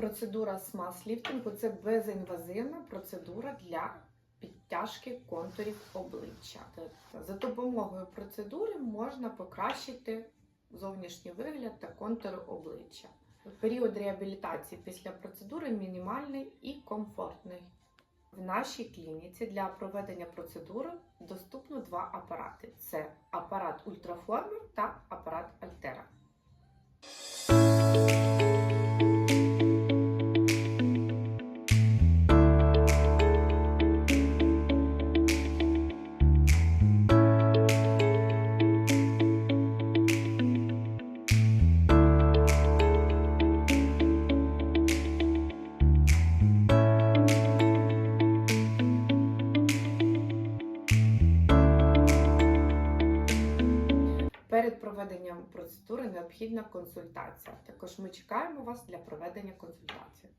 Процедура смаз-ліфтингу це безінвазивна процедура для підтяжки контурів обличчя. За допомогою процедури можна покращити зовнішній вигляд та контури обличчя. Період реабілітації після процедури мінімальний і комфортний. В нашій клініці для проведення процедури доступно два апарати: це апарат ультраформер та апарат Альтера. Перед проведенням процедури необхідна консультація. Також ми чекаємо вас для проведення консультації.